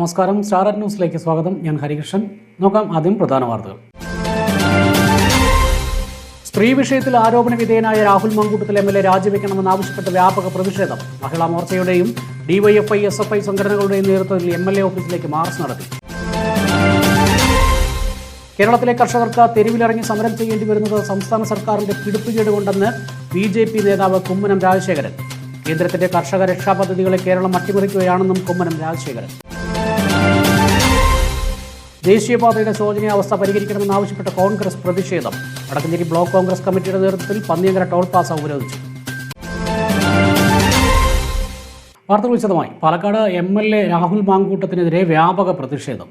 നമസ്കാരം. സ്റ്റാർ ന്യൂസിലേക്ക് സ്വാഗതം. ഞാൻ ഹരികൃഷ്ണൻ. നോക്കാം ആദ്യം പ്രധാന വാർത്തകൾ. സ്ത്രീ വിഷയത്തിൽ ആരോപണ വിധേയനായ Rahul Mamkoottathil M L A രാജിവെക്കണമെന്നാവശ്യപ്പെട്ട് വ്യാപക പ്രതിഷേധം. മഹിളാ മോർച്ചയുടെയും ഡിവൈഎഫ്ഐ എസ് എഫ് ഐ സംഘടനകളുടെയും നേതൃത്വത്തിൽ എം എൽ എ ഓഫീസിലേക്ക് മാർച്ച് നടത്തി. കേരളത്തിലെ കർഷകർക്ക് തെരുവിലിറങ്ങി സമരം ചെയ്യേണ്ടി വരുന്നത് സംസ്ഥാന സർക്കാരിന്റെ പിടിപ്പുകേടുകൊണ്ടെന്ന് ബി ജെ പി നേതാവ് കുമ്മനം രാജശേഖരൻ. കേന്ദ്രത്തിന്റെ കർഷക രക്ഷാ പദ്ധതികളെ കേരളം അട്ടിമറിക്കുകയാണെന്നും കുമ്മനം രാജശേഖരൻ. ദേശീയപാതയുടെ ശോചനീയാവസ്ഥ പരിഹരിക്കണമെന്നാവശ്യപ്പെട്ട കോൺഗ്രസ് പ്രതിഷേധം. വടക്കഞ്ചേരി ബ്ലോക്ക് കോൺഗ്രസ് കമ്മിറ്റിയുടെ നേതൃത്വത്തിൽ പന്നിയങ്കര ടോൾ പ്ലാസ ഉപരോധിച്ചു. വാർത്തകൾ വിശദമായി. Palakkad M L A Rahul മാങ്കൂട്ടത്തിനെതിരെ വ്യാപക പ്രതിഷേധം.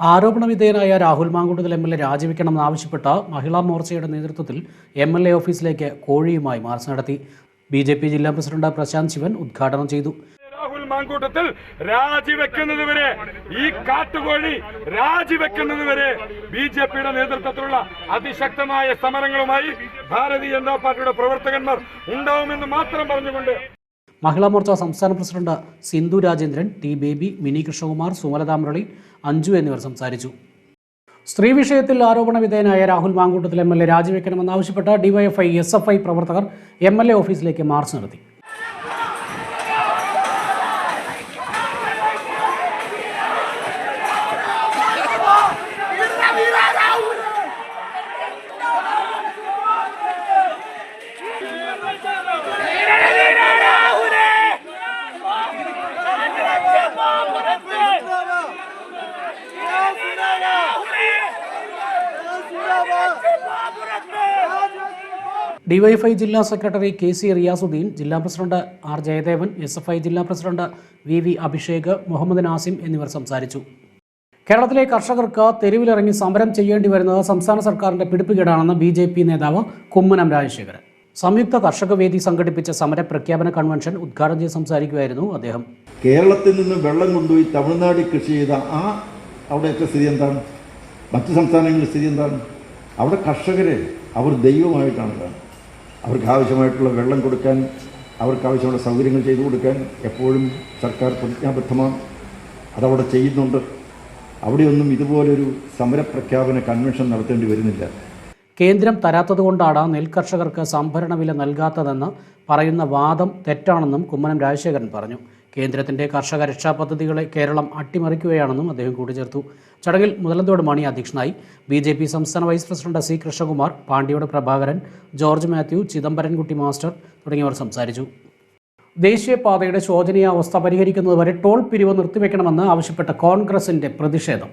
ആരോപണ വിധേയനായ Rahul Mamkoottathil M L A രാജിവെക്കണമെന്ന് ആവശ്യപ്പെട്ട മഹിളാ മോർച്ചയുടെ നേതൃത്വത്തിൽ എം എൽ എ ഓഫീസിലേക്ക് കോഴിയുമായി മാർച്ച് നടത്തി. ബി ജെ പി ജില്ലാ പ്രസിഡന്റ് പ്രശാന്ത് ശിവൻ ഉദ്ഘാടനം ചെയ്തു. രാഹുൽ മാങ്കൂട്ടത്തിൽ രാജിവെക്കുന്നത് വരെ ഈ കാട്ടുകോഴി രാജിവെക്കുന്നത് വരെ ബി ജെ പിയുടെ നേതൃത്വത്തിലുള്ള അതിശക്തമായ സമരങ്ങളുമായി ഭാരതീയ ജനതാ പാർട്ടിയുടെ പ്രവർത്തകന്മാർ ഉണ്ടാവുമെന്ന് മാത്രം പറഞ്ഞുകൊണ്ട് മഹിളാ മോർച്ച സംസ്ഥാന പ്രസിഡന്റ് സിന്ധു രാജേന്ദ്രൻ ടി ബേബി മിനി കൃഷ്ണകുമാർ സുമലത മുരളി അഞ്ജു എന്നിവർ സംസാരിച്ചു. സ്ത്രീ വിഷയത്തിൽ ആരോപണ വിധേയനായ Rahul Mamkoottathil M L A രാജിവെക്കണമെന്നാവശ്യപ്പെട്ട DYFI S F I പ്രവർത്തകർ എം എൽ എ ഓഫീസിലേക്ക് മാർച്ച് നടത്തി. ഡിവൈഎഫ്ഐ ജില്ലാ സെക്രട്ടറി കെ സി റിയാസുദ്ദീൻ ജില്ലാ president R Jayadevan S F I ജില്ലാ president V V Abhishek Muhammad Nasim എന്നിവർ സംസാരിച്ചു. കേരളത്തിലെ കർഷകർക്ക് തെരുവിലിറങ്ങി സമരം ചെയ്യേണ്ടി വരുന്നത് സംസ്ഥാന സർക്കാരിന്റെ പിടിപ്പുകേടാണെന്ന് ബി ജെ പി നേതാവ് കുമ്മനം രാജശേഖരൻ. സംയുക്ത കർഷക വേദി സംഘടിപ്പിച്ച സമര പ്രഖ്യാപന കൺവെൻഷൻ ഉദ്ഘാടനം ചെയ്ത് സംസാരിക്കുകയായിരുന്നു അദ്ദേഹം. കേരളത്തിൽ നിന്ന് വെള്ളം കൊണ്ടുപോയി തമിഴ്നാട്ടിൽ കൃഷി ചെയ്ത ആ അവിടെയൊക്കെ സ്ഥിതി എന്താണ് മറ്റ് സംസ്ഥാനങ്ങളിൽ സ്ഥിതി എന്താണ് അവിടെ കർഷകരെ അവർ ദൈവമായിട്ടാണ് കാണുന്നത്. അവർക്ക് ആവശ്യമായിട്ടുള്ള വെള്ളം കൊടുക്കാൻ അവർക്ക് ആവശ്യമുള്ള സൗകര്യങ്ങൾ ചെയ്തു കൊടുക്കാൻ എപ്പോഴും സർക്കാർ പ്രതിജ്ഞാബദ്ധമാണ്. അതവിടെ ചെയ്യുന്നുണ്ട്. അവിടെയൊന്നും ഇതുപോലൊരു സമരപ്രഖ്യാപന കൺവെൻഷൻ നടത്തേണ്ടി വരുന്നില്ല. കേന്ദ്രം തരാത്തതുകൊണ്ടാണ് നെൽകർഷകർക്ക് സംഭരണ വില നൽകാത്തതെന്ന് പറയുന്ന വാദം തെറ്റാണെന്നും കുമ്മനം രാജശേഖരൻ പറഞ്ഞു. കേന്ദ്രത്തിന്റെ കർഷക രക്ഷാ പദ്ധതികളെ കേരളം അട്ടിമറിക്കുകയാണെന്നും അദ്ദേഹം കൂട്ടിച്ചേർത്തു. ചടങ്ങിൽ മുതലന്തോട് മണി അധ്യക്ഷനായി ബി ജെ പി സംസ്ഥാന വൈസ് പ്രസിഡന്റ് സി കൃഷ്ണകുമാർ പാണ്ഡ്യയുടെ പ്രഭാകരൻ ജോർജ് മാത്യു ചിദംബരൻകുട്ടി മാസ്റ്റർ തുടങ്ങിയവർ സംസാരിച്ചു. ദേശീയപാതയുടെ ശോചനീയാവസ്ഥ പരിഹരിക്കുന്നതുവരെ ടോൾ പിരിവ് നിർത്തിവെക്കണമെന്ന് ആവശ്യപ്പെട്ട കോൺഗ്രസിന്റെ പ്രതിഷേധം.